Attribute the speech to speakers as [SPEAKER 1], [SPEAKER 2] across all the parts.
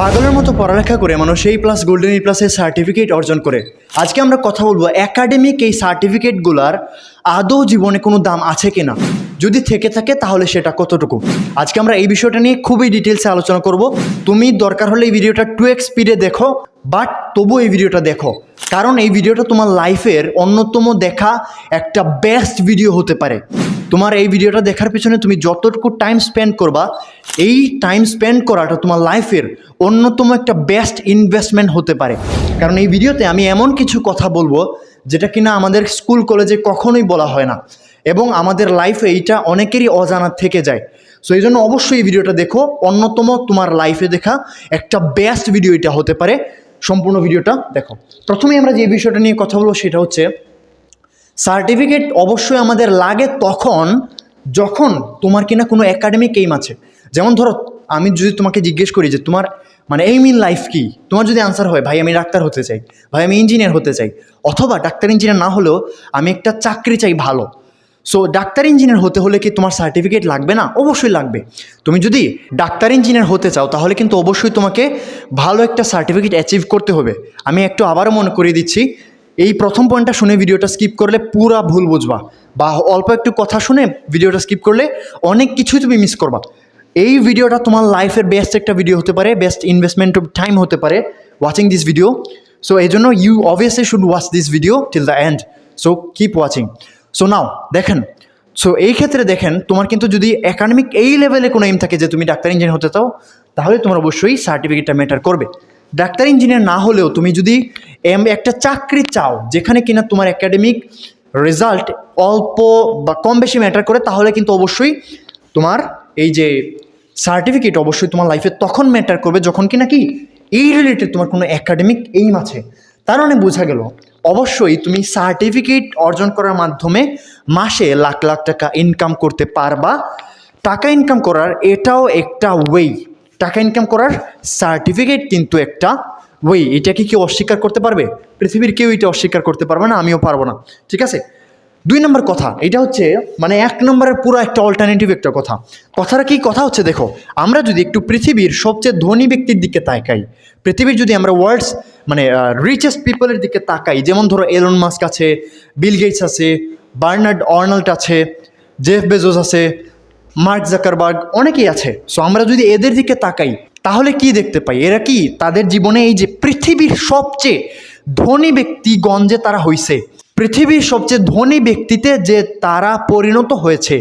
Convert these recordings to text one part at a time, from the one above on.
[SPEAKER 1] পাগলের মতো পড়ালেখা করে মানুষ এই প্লাস গোল্ডেন ই প্লাসের সার্টিফিকেট অর্জন করে। আজকে আমরা কথা বলব একাডেমিক এই সার্টিফিকেটগুলার আদৌ জীবনে কোনো দাম আছে কিনা। যদি থেকে থাকে তাহলে সেটা কতটুকু? আজকে আমরা এই বিষয়টা নিয়ে খুবই ডিটেলসে আলোচনা করব। তুমি দরকার হলে এই ভিডিওটা টু এক্স স্পিডে দেখো বাট তবু এই ভিডিওটা দেখো। কারণ এই ভিডিওটা তোমার লাইফের অন্যতম দেখা একটা বেস্ট ভিডিও হতে পারে। তোমার এই ভিডিওটা দেখার পিছনে তুমি যতটুকু টাইম স্পেন্ড করবা, এই টাইম স্পেন্ড করাটা তোমার লাইফের অন্যতম একটা বেস্ট ইনভেস্টমেন্ট হতে পারে। কারণ এই ভিডিওতে আমি এমন কিছু কথা বলব যেটা কিনা আমাদের স্কুল কলেজে কখনোই বলা হয় না। এবং আমাদের লাইফে এইটা অনেকেরই অজানা থেকে যায়। সো এই জন্য অবশ্যই এই ভিডিওটা দেখো। অন্যতম তোমার লাইফে দেখা একটা বেস্ট ভিডিও এটা হতে পারে। সম্পূর্ণ ভিডিওটা দেখো। প্রথমেই আমরা যে বিষয়টা নিয়ে কথা বলব সেটা হচ্ছে সার্টিফিকেট অবশ্যই আমাদের লাগে তখন, যখন তোমার কিনা কোনো একাডেমিক এইম আছে। যেমন ধরো, আমি যদি তোমাকে জিজ্ঞেস করি যে তোমার মানে এইম ইন লাইফ কি? তোমার যদি আনসার হয়, ভাই, আমি ডাক্তার হতে চাই। ভাই, আমি ইঞ্জিনিয়ার হতে চাই। অথবা ডাক্তার ইঞ্জিনিয়ার না হলেও, আমি একটা চাকরি চাই ভালো। সো ডাক্তার ইঞ্জিনিয়ার হতে হলে কি তোমার সার্টিফিকেট লাগবে না? অবশ্যই লাগবে। তুমি যদি ডাক্তার ইঞ্জিনিয়ার হতে চাও, তাহলে কিন্তু অবশ্যই তোমাকে ভালো একটা সার্টিফিকেট অ্যাচিভ করতে হবে। আমি একটু আবারও মনে করিয়ে দিচ্ছি এই প্রথম পয়েন্টটা শুনে ভিডিওটা স্কিপ করলে পুরা ভুল বুঝবা। বা অল্প একটু কথা শুনে ভিডিওটা স্কিপ করলে অনেক কিছুই তুমি মিস করবা। এই ভিডিওটা তোমার লাইফের বেস্ট একটা ভিডিও হতে পারে বেস্ট ইনভেস্টমেন্ট অফ টাইম হতে পারে ওয়াচিং দিস ভিডিও সো এই জন্য you obviously should watch this video till the end so keep watching so now দেখেন। সো এই ক্ষেত্রে দেখেন, তোমার কিন্তু যদি একাডেমিক এই লেভেলে কোনো এম থাকে যে তুমি ডাক্তার ইঞ্জিনিয়ার হতে চাও, তাহলে তোমার অবশ্যই সার্টিফিকেটটা ম্যাটার করবে। ডাক্তার, ইঞ্জিনিয়ার না হলেও তুমি যদি এম, একটা চাকরি চাও, যেখানে কিনা তোমার একাডেমিক রেজাল্ট অল্প বা কম বেশি ম্যাটার করে, তাহলে কিন্তু অবশ্যই তোমার এই যে সার্টিফিকেট অবশ্যই তোমার লাইফে তখন ম্যাটার করবে, যখন কিনা কি, এই রিলেটেড তোমার কোনো একাডেমিক এইম আছে। তার মানে বোঝা গেল, অবশ্যই তুমি সার্টিফিকেট অর্জন করার মাধ্যমে মাসে লাখ লাখ টাকা ইনকাম করতে পারবা। টাকা ইনকাম করার এটাও একটা ওয়ে টাকা ইনকাম করার সার্টিফিকেট কিন্তু একটা। ওই এটাকে কি অস্বীকার করতে পারবে? পৃথিবীর কেউ এটা অস্বীকার করতে পারবে না, আমিও পারব না। ঠিক আছে? দুই নম্বর কথা, এটা হচ্ছে মানে এক নম্বরের পুরো একটা অল্টারনেটিভ একটা কথা। কথাটা কি কথা হচ্ছে দেখো, আমরা যদি একটু পৃথিবীর সবচেয়ে ধনী ব্যক্তির দিকে তাকাই, পৃথিবীর যদি আমরা ওয়ার্ল্ডস মানে রিচেস্ট পিপলের দিকে তাকাই, যেমন ধরো এলন মাস্ক আছে বিল গেটস আছে বার্নার্ড অর্নাল্ট আছে জেফ বেজোস আছে মার্ক জাকারবার্গ অনেকেই আছে। সো আমরা যদি এদের দিকে তাকাই, তাহলে কি দেখতে পাই? এরা কি? তাদের জীবনে এই যে পৃথিবীর সবচেয়ে ধনী ব্যক্তিগঞ্জে তারা হইছে। পৃথিবীর সবচেয়ে ধনী ব্যক্তিতে যে তারা পরিণত হয়েছে,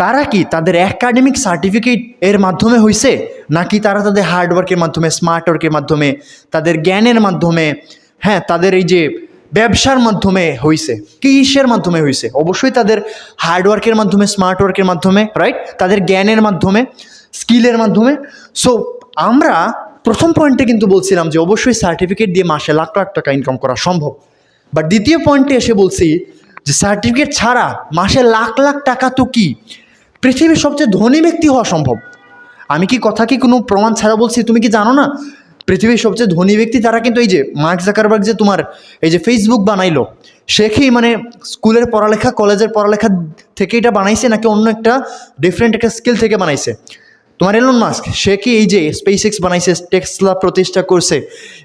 [SPEAKER 1] তারা কি তাদের একাডেমিক সার্টিফিকেট এর মাধ্যমে হইছে? নাকি তারা তাদের হার্ডওয়ার্কের মাধ্যমে স্মার্ট ওয়ার্কের মাধ্যমে, তাদের জ্ঞানের মাধ্যমে? হ্যাঁ তাদের এই যে ব্যবসার মাধ্যমে হইছে, কিসের মাধ্যমে হইছে? অবশ্যই তাদের হার্ডওয়ার্কের মাধ্যমে স্মার্ট ওয়ার্কের মাধ্যমে রাইট তাদের জ্ঞানের মাধ্যমে স্কিলের মাধ্যমে। সো আমরা প্রথম পয়েন্টে কিন্তু বলছিলাম যে, অবশ্যই সার্টিফিকেট দিয়ে মাসে লাখ লাখ টাকা ইনকাম করা সম্ভব। বাট দ্বিতীয় পয়েন্টে এসে বলছি যে সার্টিফিকেট ছাড়া মাসে লাখ লাখ টাকা তো কি? পৃথিবীর সবচেয়ে ধনী ব্যক্তি হওয়া সম্ভব। আমি কি কথা কি কোনো প্রমাণ ছাড়া বলছি? তুমি কি জানো না? পৃথিবীর সবচেয়ে ধনী ব্যক্তি তারা কিন্তু এই যে মার্ক জাকারবার্গ যে তোমার এই যে ফেসবুক বানাইলো, সে কি মানে স্কুলের পড়ালেখা, কলেজের পড়ালেখা থেকে এটা বানাইছে নাকি অন্য একটা ডিফারেন্ট একটা স্কিল থেকে বানাইছে? তোমার এলন মাস্ক সে কি এই যে স্পেস এক্স বানাইছে টেক্সলা প্রতিষ্ঠা করছে,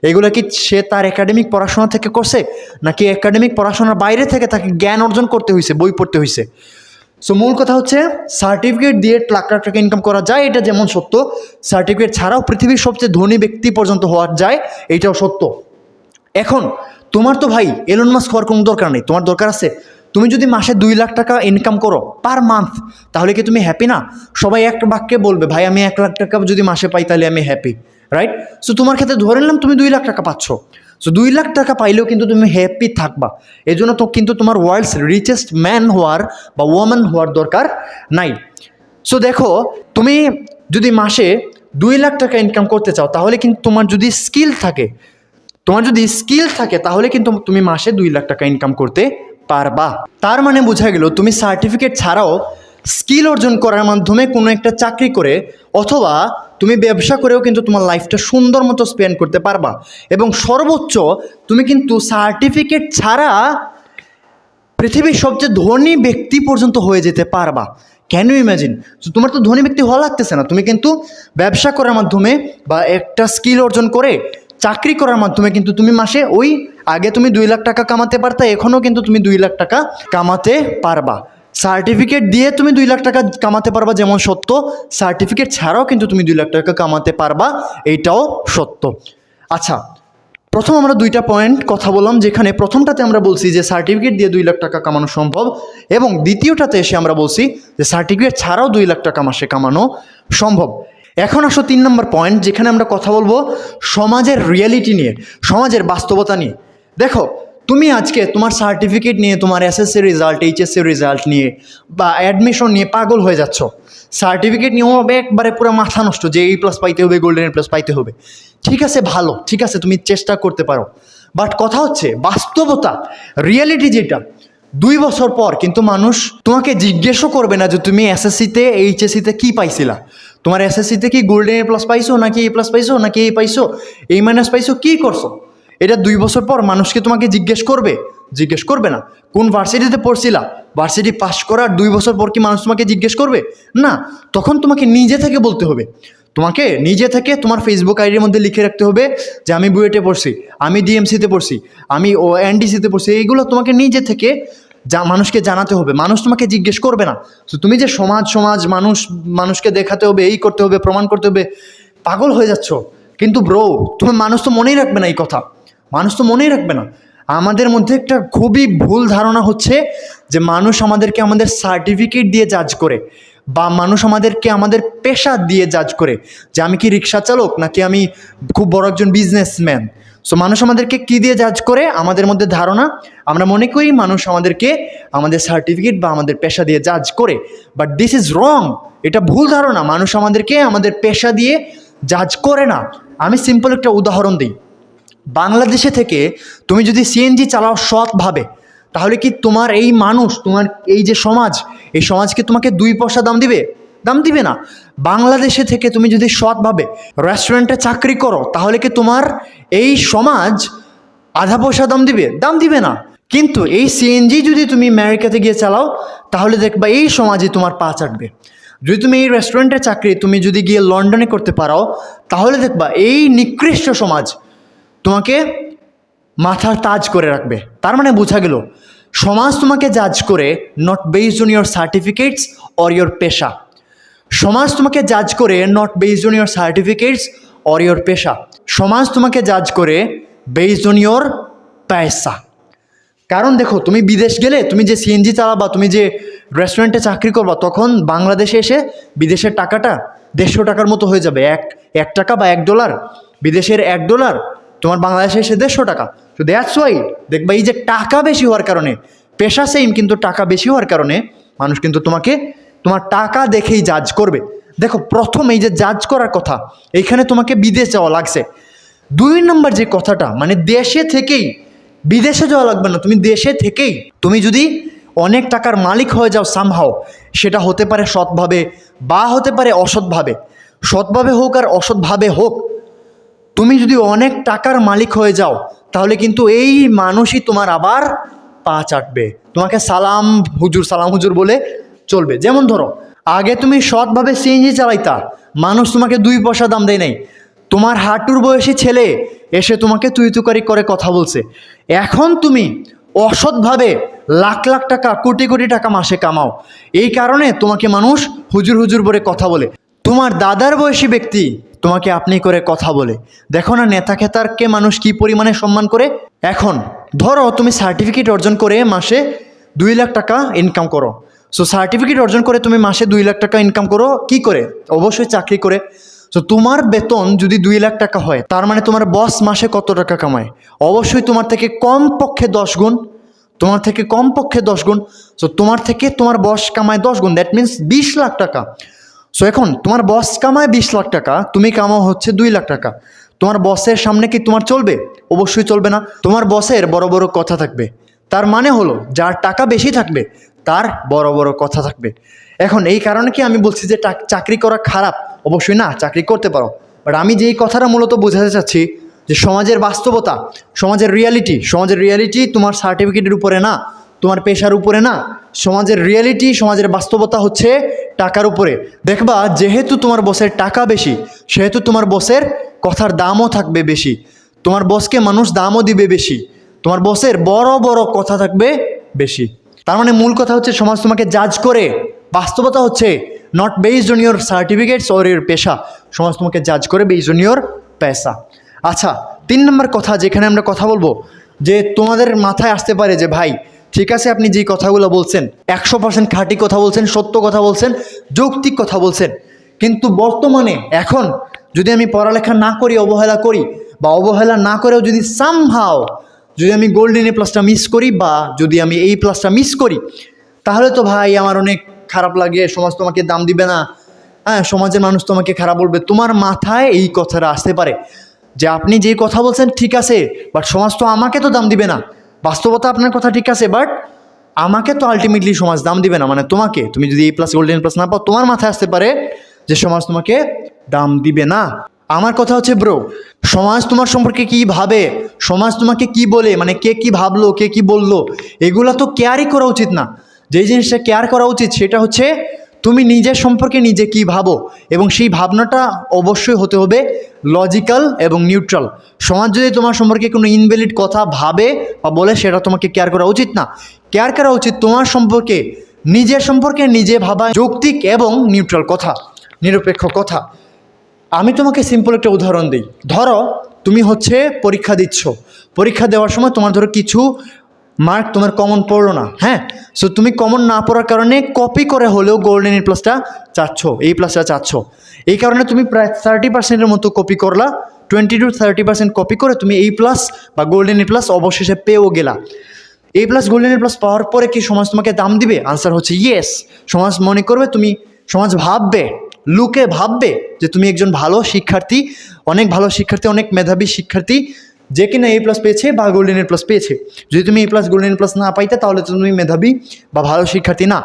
[SPEAKER 1] এগুলো কি সে তার একাডেমিক পড়াশোনা থেকে করছে? নাকি একাডেমিক পড়াশোনার বাইরে থেকে তাকে জ্ঞান অর্জন করতে হয়েছে বই পড়তে হয়েছে সো মূল কথা হচ্ছে সার্টিফিকেট দিয়ে লাখ লাখ টাকা ইনকাম করা যায়, এটা যেমন সত্য। সার্টিফিকেট ছাড়াও পৃথিবীর সবচেয়ে ধনী ব্যক্তি পর্যন্ত হওয়া যায় এইটাও সত্য। এখন, তোমার তো ভাই এলন মাস্ক হওয়ার কোনো দরকার নেই, তোমার দরকার আছে। তুমি যদি মাসে দুই লাখ টাকা ইনকাম করো পার মান্থ তাহলে কি তুমি হ্যাপি না? সবাই এক বাক্যে বলবে, ভাই, আমি এক লাখ টাকা যদি মাসে পাই, তাহলে আমি হ্যাপি রাইট সো তোমার ক্ষেত্রে ধরে নিলাম, তুমি দুই লাখ টাকা পাচ্ছ। সো দুই লাখ টাকা পাইলেও কিন্তু তুমি হ্যাপি থাকবা। এই জন্য তো কিন্তু তোমার ওয়ার্ল্ডস রিচেস্ট ম্যান হওয়ার বা ওয়ামেন হওয়ার দরকার নাই। সো দেখো, তুমি যদি মাসে দুই লাখ টাকা ইনকাম করতে চাও, তাহলে কিন্তু তোমার যদি স্কিল থাকে, তোমার যদি স্কিল থাকে, তাহলে কিন্তু তুমি মাসে দুই লাখ টাকা ইনকাম করতে পারবা। তার মানে বোঝা গেল, তুমি সার্টিফিকেট ছাড়াও স্কিল অর্জন করার মাধ্যমে কোনো একটা চাকরি করে অথবা তুমি ব্যবসা করেও কিন্তু তোমার লাইফটা সুন্দর মতো স্পেন্ড করতে পারবা। এবং সর্বোচ্চ তুমি কিন্তু সার্টিফিকেট ছাড়া পৃথিবীর সবচেয়ে ধনী ব্যক্তি পর্যন্ত হয়ে যেতে পারবা। ক্যান ইউ ইম্যাজিন তোমার তো ধনী ব্যক্তি হওয়া লাগতেছে না। তুমি কিন্তু ব্যবসা করার মাধ্যমে বা একটা স্কিল অর্জন করে চাকরি করার মাধ্যমে কিন্তু তুমি মাসে ওই আগে তুমি দুই লাখ টাকা কামাতে পারতা এখনও কিন্তু তুমি দুই লাখ টাকা কামাতে পারবা। সার্টিফিকেট দিয়ে তুমি দুই লাখ টাকা কামাতে পারবা যেমন সত্য, সার্টিফিকেট ছাড়াও কিন্তু তুমি দুই লাখ টাকা কামাতে পারবা, এইটাও সত্য। আচ্ছা প্রথম আমরা দুইটা পয়েন্ট কথা বললাম, যেখানে প্রথমটাতে আমরা বলছি যে সার্টিফিকেট দিয়ে দুই লাখ টাকা কামানো সম্ভব এবং দ্বিতীয়টাতে এসে আমরা বলছি যে সার্টিফিকেট ছাড়াও দুই লাখ টাকা মাসে কামানো সম্ভব। এখন আসো তিন নম্বর পয়েন্ট যেখানে আমরা কথা বলব সমাজের রিয়েলিটি নিয়ে, সমাজের বাস্তবতা নিয়ে। দেখো তুমি আজকে তোমার সার্টিফিকেট নিয়ে, তোমার এসএসসি রেজাল্ট এইচএসসি রেজাল্ট নিয়ে বা অ্যাডমিশন নিয়ে পাগল হয়ে যাচ্ছ। সার্টিফিকেট নিয়েও হবে একবারে পুরো মাথা নষ্ট যে এই প্লাস পাইতে হবে গোল্ডেন প্লাস পাইতে হবে। ঠিক আছে, ভালো, ঠিক আছে, তুমি চেষ্টা করতে পারো। বাট কথা হচ্ছে, বাস্তবতা রিয়েলিটি যেটা, দুই বছর পর কিন্তু মানুষ তোমাকে জিজ্ঞেসও করবে না যে তুমি এসএসসিতে এইচএসসিতে কী পাইছিলা। তোমার এসএসসিতে কি গোল্ডেন এ প্লাস পাইছো, নাকি এ প্লাস পাইছো, নাকি এ পাইছো? এই মাইনাস পাইছো, কী করছ? এটা দুই বছর পর মানুষকে তোমাকে জিজ্ঞেস করবে জিজ্ঞেস করবে না। কোন ভার্সিটিতে পড়ছিলা? ভার্সিটি পাস করার দুই বছর পর কি মানুষ তোমাকে জিজ্ঞেস করবে? না, তখন তোমাকে নিজে থেকে বলতে হবে। তোমাকে নিজে থেকে তোমার ফেসবুক আইডির মধ্যে লিখে রাখতে হবে যে, আমি বুয়েটে পড়ছি, আমি ডিএমসিতে পড়ছি, আমি ও এনডিসিতে পড়ছি। এইগুলো তোমাকে নিজে থেকে যা মানুষকে জানাতে হবে। মানুষ তোমাকে জিজ্ঞেস করবে না। তো তুমি যে সমাজ সমাজ মানুষ, মানুষকে দেখাতে হবে, এই করতে হবে, প্রমাণ করতে হবে, পাগল হয়ে যাচ্ছ। কিন্তু ব্রো তুমি মানুষ তো মনেই রাখবে না এই কথা। মানুষ তো মনেই রাখবে না। আমাদের মধ্যে একটা খুবই ভুল ধারণা হচ্ছে যে মানুষ আমাদেরকে আমাদের সার্টিফিকেট দিয়ে জাজ করে বা মানুষ আমাদেরকে আমাদের পেশা দিয়ে জাজ করে যে আমি কি রিক্সা চালক নাকি আমি খুব বড় একজন বিজনেসম্যান সো মানুষ আমাদেরকে কি দিয়ে জাজ করে? আমাদের মধ্যে ধারণা, আমরা মনে করি মানুষ আমাদেরকে আমাদের সার্টিফিকেট বা আমাদের পেশা দিয়ে জাজ করে। বাট দিস ইজ রং এটা ভুল ধারণা। মানুষ আমাদেরকে আমাদের পেশা দিয়ে জাজ করে না। আমি সিম্পল একটা উদাহরণ দিই। বাংলাদেশে থেকে তুমি যদি সিএনজি চালাও সৎভাবে, তাহলে কি তোমার এই মানুষ, তোমার এই যে সমাজ, এই সমাজকে তোমাকে দুই পয়সা দাম দিবে? দাম দিবে না। বাংলাদেশে থেকে তুমি যদি সৎভাবে রেস্টুরেন্টে চাকরি করো, তাহলে কি তোমার এই সমাজ আধা পয়সা দাম দিবে? দাম দিবে না। কিন্তু এই সিএনজি যদি তুমি আমেরিকাতে গিয়ে চালাও, তাহলে দেখবা এই সমাজে তোমার পা চাটবে। যদি তুমি এই রেস্টুরেন্টের চাকরি, তুমি যদি গিয়ে লন্ডনে করতে পারো, তাহলে দেখবা এই নিকৃষ্ট সমাজ তোমাকে মাথার তাজ করে রাখবে। তার মানে বোঝা গেল, সমাজ তোমাকে জাজ করে not based on your certificates or your পেশা। সমাজ তোমাকে জাজ করে not based on your certificates or your পেশা। সমাজ তোমাকে জাজ করে বেসড অন ইয়োর পয়সা কারণ দেখো, তুমি বিদেশ গেলে, তুমি যে সিএনজি চালাবা, তুমি যে রেস্টুরেন্টে চাকরি করবা, তখন বাংলাদেশে এসে বিদেশের টাকাটা দেড়শো টাকার মতো হয়ে যাবে। এক এক টাকা বা এক ডলার বিদেশের এক ডলার তোমার বাংলাদেশে এসে দেড়শো টাকা। তো দ্যাটস ওয়াই দেখবা এই যে টাকা বেশি হওয়ার কারণে, পেশা সেম কিন্তু টাকা বেশি হওয়ার কারণে মানুষ কিন্তু তোমাকে, তোমার টাকা দেখেই জাজ করবে। দেখো, প্রথম এই যে জাজ করার কথা, এইখানে তোমাকে বিদেশ যাওয়া লাগছে। দুই নম্বর যে কথাটা মানে দেশে থেকেই, বিদেশে যাওয়া লাগবে না, তুমি দেশে থেকেই, তুমি যদি অনেক টাকার মালিক হয়ে যাও সামহাও সেটা হতে পারে সৎভাবে বা হতে পারে অসৎভাবে। সৎভাবে হোক আর অসৎভাবে হোক তুমি যদি অনেক টাকার মালিক হয়ে যাও, তাহলে কিন্তু এই মানুষই তোমার আবার পা চাটবে। তোমাকে সালাম হুজুর সালাম হুজুর বলে চলবে। যেমন ধরো, আগে তুমি সৎভাবে সিএনজি চালাইতা, মানুষ তোমাকে দুই পয়সা দাম দেয় নাই। তোমার হাঁটুর বয়সী ছেলে এসে তোমাকে তুই তুকারি করে কথা বলছে। এখন তুমি অসৎভাবে লাখ লাখ টাকা, কোটি কোটি টাকা মাসে কামাও। এই কারণে তোমাকে মানুষ হুজুর হুজুর বলে কথা বলে। তোমার দাদার বয়সী ব্যক্তি তোমাকে আপনি করে কথা বলে। দেখো না নেতা খেতারকে মানুষ কি পরিমাণে সম্মান করে? এখন, ধরো তুমি সার্টিফিকেট অর্জন করে মাসে দুই লাখ টাকা ইনকাম করো। সো সার্টিফিকেট অর্জন করে তুমি মাসে দুই লাখ টাকা ইনকাম করো, কি করে? অবশ্যই চাকরি করে। সো তোমার বেতন যদি দুই লাখ টাকা হয়, তার মানে তোমার বস মাসে কত টাকা কামায়? অবশ্যই তোমার থেকে কম পক্ষে দশ গুণ। তোমার থেকে কম পক্ষে দশ গুণ। সো তোমার থেকে তোমার বস কামায় দশ গুণ। দ্যাট মিন্স বিশ লাখ টাকা। সো এখন তোমার বস কামায় বিশ লাখ টাকা, তুমি কামাও হচ্ছে দুই লাখ টাকা। তোমার বসের সামনে কি তোমার চলবে? অবশ্যই চলবে না। তোমার বসের বড় বড় কথা থাকবে। তার মানে হলো, যার টাকা বেশি থাকবে, তার বড় বড় কথা থাকবে। এখন এই কারণে কি আমি বলছি যে চাকরি করা খারাপ? অবশ্যই না, চাকরি করতে পারো। বাট আমি যেই কথাটা মূলত বোঝাতে চাচ্ছি, যে সমাজের বাস্তবতা, সমাজের রিয়ালিটি সমাজের রিয়ালিটি তোমার সার্টিফিকেটের উপরে না। তোমার পেশার উপরে না, সমাজের রিয়েলিটি সমাজের বাস্তবতা হচ্ছে টাকার উপরে। দেখবা, যেহেতু তোমার বসের টাকা বেশি, সেহেতু তোমার বসের কথার দামও থাকবে বেশি। তোমার বসকে মানুষ দামও দিবে বেশি। তোমার বসের বড় বড় কথা থাকবে বেশি। তার মানে মূল কথা হচ্ছে, সমাজ তোমাকে জাজ করে। বাস্তবতা হচ্ছে not based on your certificates or your পেশা। সমাজ তোমাকে জাজ করে বেসড অন ইয়োর পেশা। আচ্ছা তিন নম্বর কথা যেখানে আমরা কথা বলব, যে তোমাদের মাথায় আসতে পারে যে, ভাই ঠিক আছে, আপনি যেই কথাগুলো বলছেন, একশো পার্সেন্ট খাঁটি কথা বলছেন, সত্য কথা বলছেন, যৌক্তিক কথা বলছেন, কিন্তু বর্তমানে, এখন যদি আমি পড়ালেখা না করি, অবহেলা করি, বা অবহেলা না করেও যদি সামহাও যদি আমি গোল্ডেন এ প্লাসটা মিস করি, বা যদি আমি এই প্লাসটা মিস করি, তাহলে তো ভাই আমার অনেক খারাপ লাগে, সমাজ তোমাকে দাম দিবে না। হ্যাঁ সমাজের মানুষ তোমাকে খারাপ বলবে। তোমার মাথায় এই কথাটা আসতে পারে যে আপনি যে কথা বলছেন ঠিক আছে বাট সমাজ তো আমাকে তো দাম দিবে না। বাস্তবতা আপনার কথা ঠিক আছে বাট আমাকে তো আলটিমেটলি সমাজ দাম দিবে না। মানে তোমাকে, তুমি যদি এই প্লাস গোল্ডেন প্লাস না পাও, তোমার মাথায় আসতে পারে যে সমাজ তোমাকে দাম দিবে না। আমার কথা হচ্ছে ব্রো সমাজ তোমার সম্পর্কে কি ভাবে, সমাজ তোমাকে কি বলে মানে কে কি ভাবলো, কে কি বলল, এগুলো তো কেয়ারই করা উচিত না। যেই জিনিসটা কেয়ার করা উচিত, সেটা হচ্ছে তুমি নিজের সম্পর্কে নিজে কি ভাবো? এবং সেই ভাবনাটা অবশ্যই হতে হবে লজিক্যাল এবং নিউট্রাল সমাজ যদি তোমার সম্পর্কে কোনো ইনভ্যালিড কথা ভাবে বা বলে, সেটা তোমাকে কেয়ার করা উচিত না। কেয়ার করা উচিত তোমার সম্পর্কে, নিজের সম্পর্কে নিজে ভাবা যৌক্তিক এবং নিউট্রাল কথা, নিরপেক্ষ কথা। আমি তোমাকে সিম্পল একটা উদাহরণ দিই। ধরো, তুমি হচ্ছে পরীক্ষা দিচ্ছ। পরীক্ষা দেওয়ার সময় তোমার ধরো কিছু মার্ক তোমার কমন পড়ল না হ্যাঁ? সো তুমি কমন না পড়ার কারণে কপি করে হলেও গোল্ডেন এ প্লাসটা চাচ্ছ, এই প্লাসটা চাচ্ছ। এই কারণে তুমি প্রায় থার্টি পার্সেন্টের মতো কপি করলা twenty to thirty percent copy করে তুমি এই প্লাস বা গোল্ডেন এ প্লাস অবশেষে পেয়েও গেলা। এই প্লাস গোল্ডেন এ প্লাস পাওয়ার পরে কি সমাজ তোমাকে দাম দিবে? আনসার হচ্ছে ইয়েস সমাজ মনে করবে তুমি, সমাজ ভাববে, লুকে ভাববে যে তুমি একজন ভালো শিক্ষার্থী, অনেক ভালো শিক্ষার্থী, অনেক মেধাবী শিক্ষার্থী যে কিনা এ প্লাস পেয়েছে বা গোল্ডেন এ প্লাস পেয়েছে। যদি তুমি এ প্লাস গোল্ডেন প্লাস না পাইতে, তাহলে তো তুমি মেধাবী বা ভালো শিক্ষার্থী না।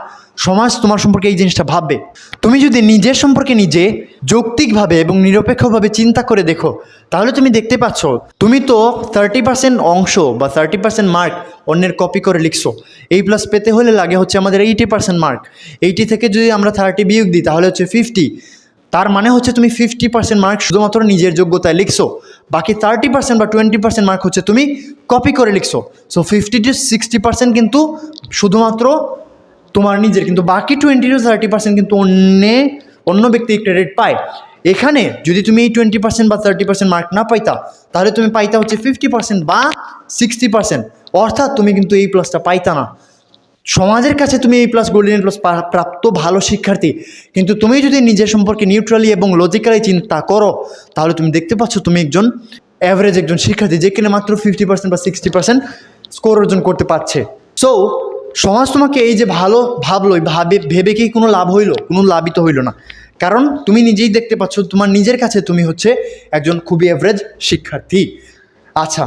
[SPEAKER 1] সমাজ তোমার সম্পর্কে এই জিনিসটা ভাববে। তুমি যদি নিজের সম্পর্কে নিজে যৌক্তিকভাবে এবং নিরপেক্ষভাবে চিন্তা করে দেখো, তাহলে তুমি দেখতে পাচ্ছ, তুমি তো থার্টি পার্সেন্ট অংশ বা থার্টি পার্সেন্ট মার্ক অন্যের কপি করে লিখছো। এই প্লাস পেতে হলে লাগে হচ্ছে আমাদের এইটি পার্সেন্ট মার্ক এইটি থেকে যদি আমরা থার্টি বিয়োগ দিই, তাহলে হচ্ছে ফিফটি তার মানে হচ্ছে তুমি ফিফটি পার্সেন্ট মার্ক শুধুমাত্র নিজের যোগ্যতায় লিখছো। বাকি থার্টি পার্সেন্ট বা টোয়েন্টি পার্সেন্ট মার্ক হচ্ছে তুমি কপি করে লিখছো। So fifty to sixty percent কিন্তু শুধুমাত্র তোমার নিজের, কিন্তু বাকি টোয়েন্টি টু থার্টি পার্সেন্ট কিন্তু অন্য অন্য ব্যক্তি ক্রেডিট পায়। এখানে যদি তুমি এই টোয়েন্টি পার্সেন্ট বা থার্টি পার্সেন্ট মার্ক না পাইতা, তাহলে তুমি পাইতা হচ্ছে ফিফটি পার্সেন্ট বা সিক্সটি পার্সেন্ট অর্থাৎ তুমি কিন্তু এই প্লাসটা পাইতা না। সমাজের কাছে তুমি এই প্লাস গোল্ডেন প্লাস প্রাপ্ত ভালো শিক্ষার্থী। কিন্তু তুমি যদি নিজের সম্পর্কে নিউট্রালি এবং লজিক্যালি চিন্তা করো, তাহলে তুমি দেখতে পাচ্ছ তুমি একজন অ্যাভারেজ একজন শিক্ষার্থী, যে কিনা মাত্র ফিফটি পার্সেন্ট বা সিক্সটি পার্সেন্ট স্কোর অর্জন করতে পারছে। সো সমাজ তোমাকে এই যে ভালো ভাবলো ভাবে ভেবে কি কোনো লাভ হইল? কোনো লাভই তো হইল না। কারণ তুমি নিজেই দেখতে পাচ্ছ, তোমার নিজের কাছে তুমি হচ্ছে একজন খুবই অ্যাভারেজ শিক্ষার্থী। আচ্ছা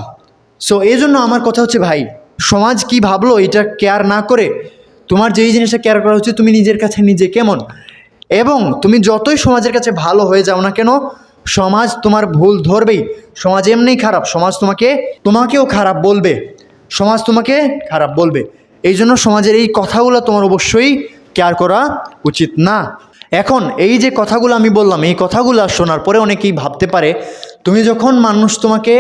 [SPEAKER 1] সো এই জন্য আমার কথা হচ্ছে ভাই সমাজ কি ভাবলো, এটা কেয়ার না করে, তোমার যেই জিনিসটা কেয়ার করা হচ্ছে, তুমি নিজের কাছে নিজে কেমন? এবং তুমি যতই সমাজের কাছে ভালো হয়ে যাও না কেন, সমাজ তোমার ভুল ধরবেই। সমাজ এমনিই খারাপ, সমাজ তোমাকে, তোমাকেও খারাপ বলবে। সমাজ তোমাকে খারাপ বলবে। এই জন্য সমাজের এই কথাগুলো তোমার অবশ্যই কেয়ার করা উচিত না। এখন এই যে কথাগুলো আমি বললাম, এই কথাগুলো শোনার পরে অনেকেই ভাবতে পারে, তুমি যখন মানুষ তোমাকে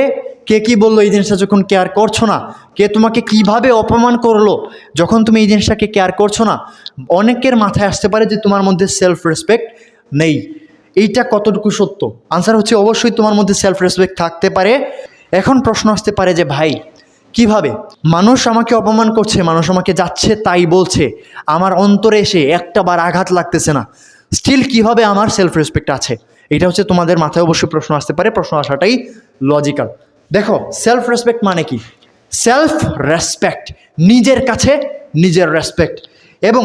[SPEAKER 1] কে কি বলল এই জিনিসটা যখন কেয়ার করছ না? কে তোমাকে কীভাবে অপমান করল? যখন তুমি এই জিনিসটাকে কেয়ার করছ না, অনেকের মাথায় আসতে পারে যে তোমার মধ্যে সেলফ রেসপেক্ট নেই। এইটা কতটুকু সত্য? আনসার হচ্ছে অবশ্যই তোমার মধ্যে সেলফ রেসপেক্ট থাকতে পারে। এখন প্রশ্ন আসতে পারে যে, ভাই, কীভাবে? মানুষ আমাকে অপমান করছে, মানুষ আমাকে যাচ্ছে, তাই বলছে। আমার অন্তরে এসে একটা বার আঘাত লাগতেছে না। স্টিল কীভাবে আমার সেলফ রেসপেক্ট আছে? এটা হচ্ছে তোমাদের মাথায় অবশ্যই প্রশ্ন আসতে পারে। প্রশ্ন আসাটাই লজিক্যাল দেখো সেলফ রেসপেক্ট মানে কি? সেলফ রেসপেক্ট নিজের কাছে নিজের রেসপেক্ট এবং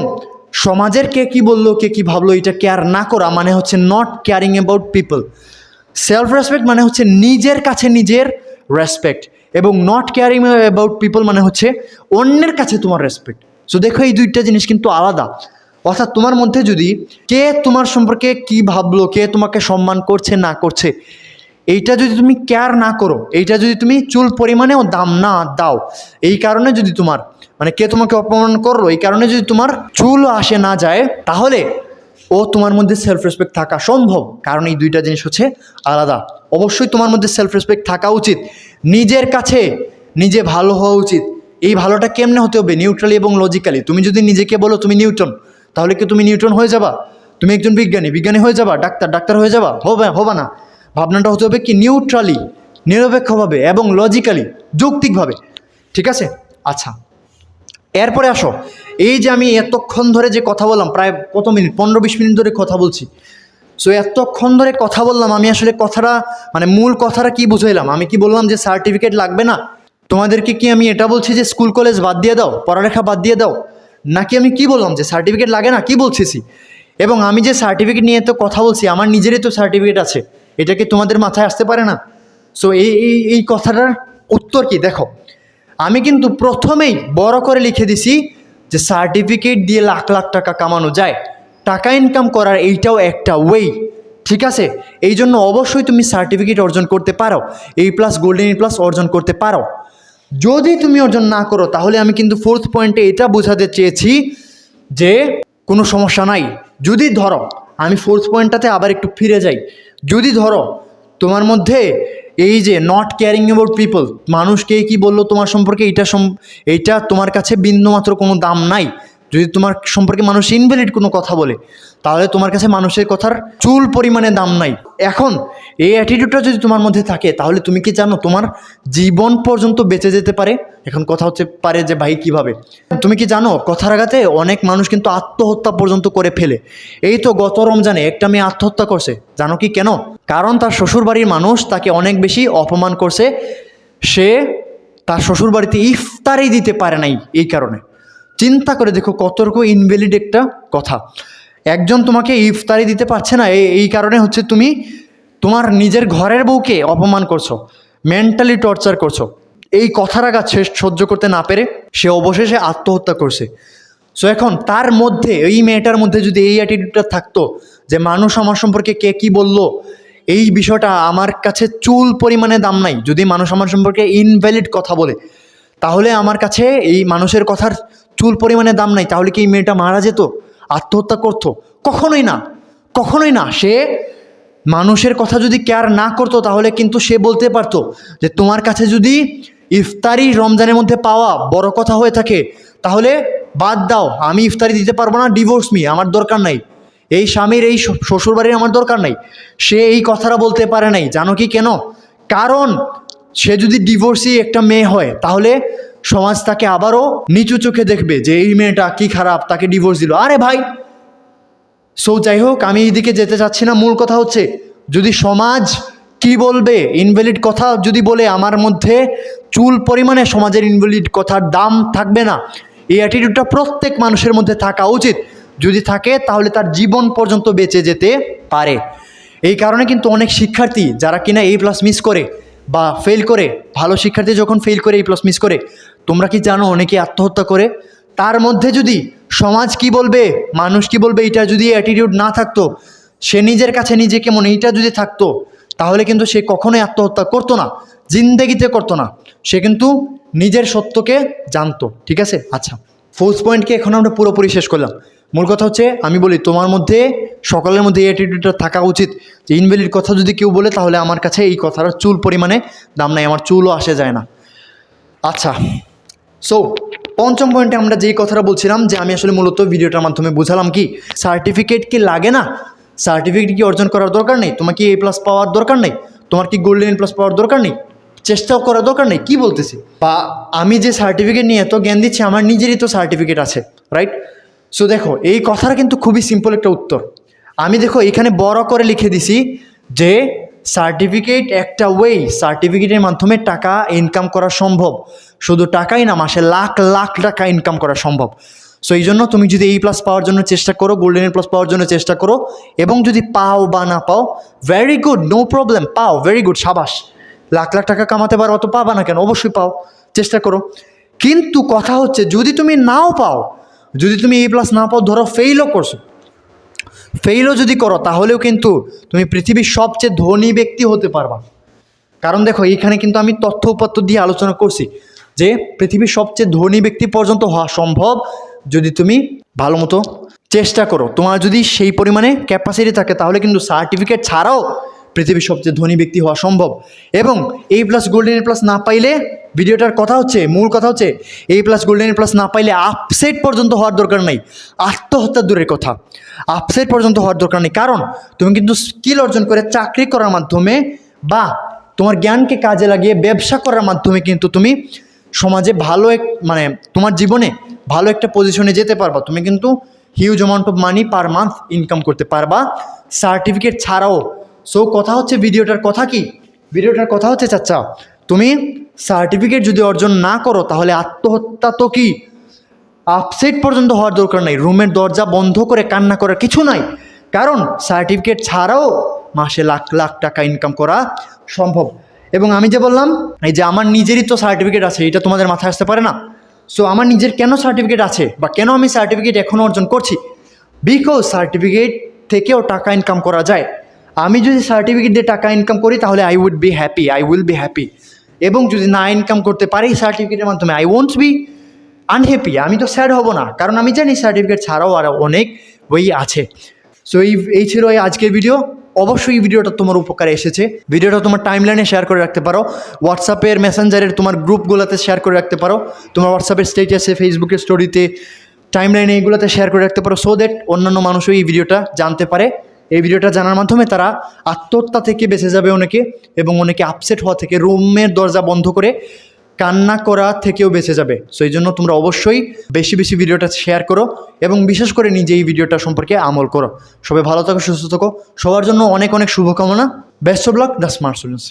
[SPEAKER 1] সমাজের কে কি বলল, কে কি ভাবলো, এটা কেয়ার না করা মানে হচ্ছে not caring about people self respect মানে হচ্ছে নিজের কাছে নিজের রেসপেক্ট এবং নট কেয়ারিং অ্যাবাউট পিপল মানে হচ্ছে অন্যের কাছে তোমার রেসপেক্ট সো দেখো, এই দুইটা জিনিস কিন্তু আলাদা। অর্থাৎ তোমার মধ্যে যদি কে তোমার সম্পর্কে কি ভাবলো, কে তোমাকে সম্মান করছে, না করছে এইটা যদি তুমি কেয়ার না করো, এইটা যদি তুমি চুল পরিমাণেও দাম না দাও, এই কারণে যদি তোমার মানে কে তোমাকে অপমান করল, এই কারণে যদি তোমার চুল আসে না যায়, তাহলে ও তোমার মধ্যে সেলফ রেসপেক্ট থাকা সম্ভব। কারণ এই দুইটা জিনিস হচ্ছে আলাদা। অবশ্যই তোমার মধ্যে সেলফ রেসপেক্ট থাকা উচিত। নিজের কাছে নিজে ভালো হওয়া উচিত। এই ভালোটা কেমনে হতে হবে? নিউট্রালি এবং লজিক্যালি তুমি যদি নিজেকে বলো, তুমি নিউটন তাহলে কি তুমি নিউটন হয়ে যাবা? তুমি একজন বিজ্ঞানী। বিজ্ঞানী হয়ে যাবা? ডাক্তার? ডাক্তার হয়ে যাবা? হবে হবে না। ভাবনাটা হতে হবে কি নিউট্রালি নিরপেক্ষভাবে এবং লজিক্যালি যৌক্তিকভাবে। ঠিক আছে? আচ্ছা। এরপরে আসো। এই যে আমি এতক্ষণ ধরে যে কথা বললাম, প্রায় কত মিনিট? পনেরো বিশ মিনিট ধরে কথা বলছি। সো এতক্ষণ ধরে কথা বললাম, আমি আসলে কথাটা মানে মূল কথাটা কি বুঝাইলাম? আমি কি বললাম যে সার্টিফিকেট লাগবে না? তোমাদেরকে কি আমি এটা বলছি যে স্কুল কলেজ বাদ দিয়ে দাও, পড়ালেখা বাদ দিয়ে দাও? নাকি আমি কি বললাম যে সার্টিফিকেট লাগে না? কি বলছিছি এবং আমি যে সার্টিফিকেট নিয়ে তো কথা বলছি, আমার নিজেরই তো সার্টিফিকেট আছে। এটা কি তোমাদের মাথায় আসতে পারে না? সো এই এই এই কথাটার উত্তর কি? দেখো, আমি কিন্তু প্রথমেই বড় করে লিখে দিছি যে সার্টিফিকেট দিয়ে লাখ লাখ টাকা কামানো যায়। টাকা ইনকাম করার এইটাও একটা ওয়েই ঠিক আছে? এই জন্য অবশ্যই তুমি সার্টিফিকেট অর্জন করতে পারো। এই প্লাস গোল্ডেন ই প্লাস অর্জন করতে পারো। যদি তুমি অর্জন না করো, তাহলে আমি কিন্তু ফোর্থ পয়েন্টে এটা বোঝাতে চেয়েছি যে কোনো সমস্যা নাই। যদি ধরো, আমি ফোর্থ পয়েন্টটাতে আবার একটু ফিরে যাই। যদি ধরো তোমার মধ্যে এই যে নট কেয়ারিং অ্যাবাউট পিপল মানুষকে কি বলল তোমার সম্পর্কে? এটা এইটা তোমার কাছে বিন্দুমাত্র কোনো দাম নাই। যদি তোমার সম্পর্কে মানুষ ইনভ্যালিড কোনো কথা বলে, তাহলে তোমার কাছে মানুষের কথার চুল পরিমাণে দাম নাই। এখন, এই অ্যাটিটিউডটা যদি তোমার মধ্যে থাকে, তাহলে তুমি কি জানো তোমার জীবন পর্যন্ত বেঁচে যেতে পারে? এখন কথা হচ্ছে পারে যে ভাই কীভাবে? তুমি কি জানো, কথার আঘাতে অনেক মানুষ কিন্তু আত্মহত্যা পর্যন্ত করে ফেলে। এই তো গত রমজানে একটা মেয়ে আত্মহত্যা করছে। জানো কি কেন? কারণ তার শ্বশুরবাড়ির মানুষ তাকে অনেক বেশি অপমান করছে। সে তার শ্বশুরবাড়িতে ইফতারই দিতে পারে নাই এই কারণে। চিন্তা করে দেখো কতটুকু ইনভ্যালিড একটা কথা। একজন তোমাকে ইফতারি দিতে পারছে না এই কারণে হচ্ছে তুমি তোমার নিজের ঘরের বউকে অপমান করছ মেন্টালি টর্চার করছ। এই কথার আঘাত সহ্য করতে না পেরে সে অবশেষে আত্মহত্যা করছে। সো এখন তার মধ্যে, এই মেয়েটার মধ্যে যদি এই অ্যাটিটিউডটা থাকতো যে মানুষ আমার সম্পর্কে কে কি বলল, এই বিষয়টা আমার কাছে চুল পরিমাণে দাম নাই। যদি মানুষ আমার সম্পর্কে ইনভ্যালিড কথা বলে, তাহলে আমার কাছে এই মানুষের কথার চুল পরিমাণে দাম নাই, তাহলে কি এই মেয়েটা মারা যেত? আত্মহত্যা করতো? কখনোই না। কখনোই না। সে মানুষের কথা যদি কেয়ার না করতো, তাহলে কিন্তু সে বলতে পারতো যে, তোমার কাছে যদি ইফতারি রমজানের মধ্যে পাওয়া বড় কথা হয়ে থাকে, তাহলে বাদ দাও। আমি ইফতারি দিতে পারব না ডিভোর্স মি আমার দরকার নাই। এই স্বামীর, এই শ্বশুরবাড়ির আমার দরকার নাই। সে এই কথাটা বলতে পারে নাই। জানো কি কেন? কারণ সে যদি ডিভোর্সি একটা মেয়ে হয়, তাহলে সমাজ তাকে আবারও নিচু চোখে দেখবে যে এই মেয়েটা কি খারাপ, তাকে ডিভোর্স দিল। আরে ভাই! সো যাই হোক, আমি এইদিকে যেতে চাচ্ছি না। মূল কথা হচ্ছে, যদি সমাজ কি বলবে ইনভ্যালিড কথা যদি বলে, আমার মধ্যে চুল পরিমাণে সমাজের ইনভ্যালিড কথার দাম থাকবে না। এই অ্যাটিটিউডটা প্রত্যেক মানুষের মধ্যে থাকা উচিত। যদি থাকে, তাহলে তার জীবন পর্যন্ত বেঁচে যেতে পারে। এই কারণে কিন্তু অনেক শিক্ষার্থী, যারা কিনা এই প্লাস মিস করে বা ফেল করে, ভালো শিক্ষার্থী যখন ফেল করে এই প্লাস মিস করে, তোমরা কি জানো অনেকে আত্মহত্যা করে? তার মধ্যে যদি সমাজ কি বলবে, মানুষ কি বলবে, এটা যদি অ্যাটিটিউড না থাকতো, সে নিজের কাছে নিজে কেমন এইটা যদি থাকতো, তাহলে কিন্তু সে কখনোই আত্মহত্যা করতো না, জিন্দেগিতে করতো না। সে কিন্তু নিজের সত্যকে জানতো, ঠিক আছে? আচ্ছা ফোর্থ পয়েন্টকে এখন আমরা পুরোপুরি শেষ করলাম। মূল কথা হচ্ছে, আমি বলি, তোমার মধ্যে, সকলের মধ্যে এই অ্যাটিটিউডটা থাকা উচিত। যে ইনভ্যালিড কথা যদি কেউ বলে, তাহলে আমার কাছে এই কথাটা চুল পরিমাণে দাম নাই, আমার চুলও আসে যায় না। আচ্ছা সো পঞ্চম পয়েন্টে আমরা যেই কথাটা বলছিলাম, যে আমি আসলে মূলত ভিডিওটার মাধ্যমে বুঝালাম কি সার্টিফিকেট কি লাগে না? সার্টিফিকেট কি অর্জন করার দরকার নেই? তোমার কি এ প্লাস পাওয়ার দরকার নেই? তোমার কি গোল্ডেন এ প্লাস পাওয়ার দরকার নেই? চেষ্টাও করার দরকার নেই? কি বলতেছি? বা আমি যে সার্টিফিকেট নিয়ে এত জ্ঞান দিচ্ছি, আমার নিজেরই তো সার্টিফিকেট আছে রাইট সো দেখো, এই কথার কিন্তু খুবই সিম্পল একটা উত্তর। আমি দেখো এখানে বড় করে লিখে দিছি যে সার্টিফিকেট একটা ওয়েই সার্টিফিকেটের মাধ্যমে টাকা ইনকাম করা সম্ভব। শুধু টাকাই না, মাসে লাখ লাখ টাকা ইনকাম করা সম্ভব। সো এই জন্য তুমি যদি এই প্লাস পাওয়ার জন্য চেষ্টা করো গোল্ডেন প্লাস পাওয়ার জন্য চেষ্টা করো, এবং যদি পাও বা না পাও ভেরি গুড নো প্রবলেম পাও ভেরি গুড সাবাস। লাখ লাখ টাকা কামাতে পারো, অত পাবা না কেন? অবশ্যই পাও, চেষ্টা করো। কিন্তু কথা হচ্ছে, যদি তুমি নাও পাও যদি তুমি এই প্লাস না পাও, ধরো ফেইলও করছ। ফেইলও যদি করো, তাহলেও কিন্তু তুমি পৃথিবীর সবচেয়ে ধনী ব্যক্তি হতে পারবা। কারণ দেখো এইখানে কিন্তু আমি তথ্য উপাত্ত দিয়ে আলোচনা করছি যে পৃথিবীর সবচেয়ে ধনী ব্যক্তি পর্যন্ত হওয়া সম্ভব যদি তুমি ভালো মতো চেষ্টা করো। তোমার যদি সেই পরিমাণে ক্যাপাসিটি থাকে, তাহলে কিন্তু সার্টিফিকেট ছাড়াও পৃথিবীর সবচেয়ে ধনী ব্যক্তি হওয়া সম্ভব। এবং এই প্লাস গোল্ডেন প্লাস না পাইলে ভিডিওটার কথা হচ্ছে, মূল কথা হচ্ছে এই প্লাস গোল্ডেন প্লাস না পাইলে আপসেট পর্যন্ত হওয়ার দরকার নেই। আত্মহত্যা দূরের কথা। আপসেট পর্যন্ত হওয়ার দরকার নেই। কারণ, তুমি কিন্তু স্কিল অর্জন করে চাকরি করার মাধ্যমে বা তোমার জ্ঞানকে কাজে লাগিয়ে ব্যবসা করার মাধ্যমে কিন্তু তুমি সমাজে ভালো এক মানে তোমার জীবনে ভালো একটা পজিশনে যেতে পারবা। তুমি কিন্তু huge amount of money per month income করতে পারবা। সার্টিফিকেট ছাড়াও। সো কথা হচ্ছে, ভিডিওটার কথা কি? ভিডিওটার কথা হচ্ছে, চাচা তুমি সার্টিফিকেট যদি অর্জন না করো, তাহলে আত্মহত্যা তো কি? আপসেট পর্যন্ত হওয়ার দরকার নাই। রুমের দরজা বন্ধ করে কান্না করার কিছু নাই। কারণ সার্টিফিকেট ছাড়াও মাসে লাখ লাখ টাকা ইনকাম করা সম্ভব। এবং আমি যে বললাম, এই যে আমার নিজেরই তো সার্টিফিকেট আছে, এটা তোমাদের মাথায় আসতে পারে না। সো আমার নিজের কেন সার্টিফিকেট আছে? বা কেন আমি সার্টিফিকেট এখনও অর্জন করছি? বিকজ সার্টিফিকেট থেকেও টাকা ইনকাম করা যায়। আমি যদি সার্টিফিকেট দিয়ে টাকা ইনকাম করি, তাহলে I would be happy I will be happy এবং যদি না ইনকাম করতে পারি সার্টিফিকেটের মাধ্যমে আই ওয়ন্ট বি আনহ্যাপি আমি তো স্যাড হব না, কারণ আমি জানি সার্টিফিকেট ছাড়াও আর অনেক বই আছে। সো এই এই ছিল এই আজকের ভিডিও অবশ্যই এই ভিডিওটা তোমার উপকারে এসেছে। ভিডিওটা তোমার টাইমলাইনে শেয়ার করে রাখতে পারো। হোয়াটসঅ্যাপের মেসেঞ্জারের তোমার গ্রুপগুলোতে শেয়ার করে রাখতে পারো। তোমার হোয়াটসঅ্যাপের স্টেটাসে ফেসবুকের স্টোরিতে টাইমলাইনে এইগুলোতে শেয়ার করে রাখতে পারো। সো দ্যাট অন্যান্য মানুষও এই ভিডিওটা জানতে পারে। এই ভিডিওটা জানার মাধ্যমে তারা আত্মহত্যা থেকে বেঁচে যাবে অনেকে এবং অনেকে আপসেট হওয়া থেকে রুমের দরজা বন্ধ করে কান্না করা থেকেও বেঁচে যাবে। সো এই জন্য তোমরা অবশ্যই বেশি বেশি ভিডিওটা শেয়ার করো এবং বিশেষ করে নিজে এই ভিডিওটা সম্পর্কে আমল করো। সবাই ভালো থাকো, সুস্থ থাকো। সবার জন্য অনেক অনেক শুভকামনা। ব্যস্ত লাক দ্য স্মার্ট স্টুডেন্টস